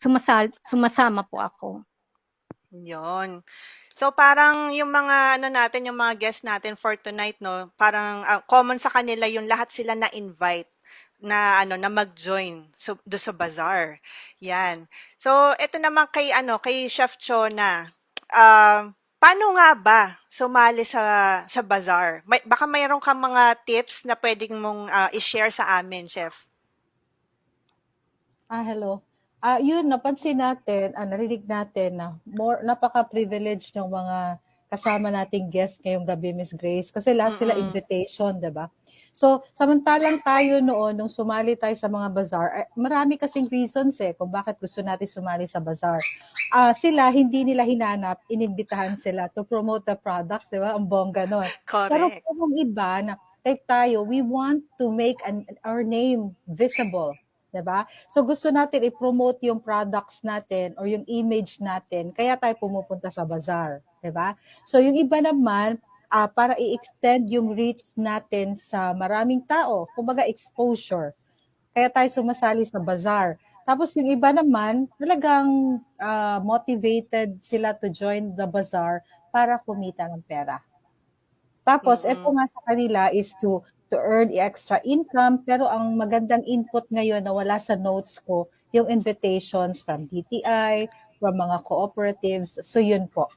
sumasal sumasama po ako. Yun. So parang yung mga ano natin, yung mga guests natin for tonight, no, parang ah, common sa kanila yung lahat sila na-invite na ano na mag-join so, do sa bazaar. Yan. So ito naman kay ano kay Chef Chona. Um, paano nga ba sumali sa sa bazaar? May, baka mayroon kang mga tips na pwedeng mong ah, i-share sa amin, Chef. Ah, hello. Ah, yun, napansin natin, ah, narinig natin na more, napaka-privilege ng mga kasama nating guest ngayong gabi, Miss Grace. Kasi lahat sila Mm-mm. invitation, di ba? So, samantalang tayo noon, nung sumali tayo sa mga bazaar, eh, marami kasing reasons eh kung bakit gusto natin sumali sa bazaar. Ah, sila, hindi nila hinanap, inimbitahan sila to promote the products, di ba? Ang bongga nun. Pero Correct. kung iba na like tayo, we want to make an, our name visible. 'Di ba? So gusto natin i-promote yung products natin or yung image natin, kaya tayo pumupunta sa bazaar, 'di ba? So yung iba naman ah, para i-extend yung reach natin sa maraming tao, kumbaga exposure. Kaya tayo sumasali sa bazaar. Tapos yung iba naman, talagang ah, motivated sila to join the bazaar para kumita ng pera. Tapos, ito Mm-mm. nga sa kanila is to to earn extra income. Pero ang magandang input ngayon na wala sa notes ko, yung invitations from DTI, from mga cooperatives. So, yun po.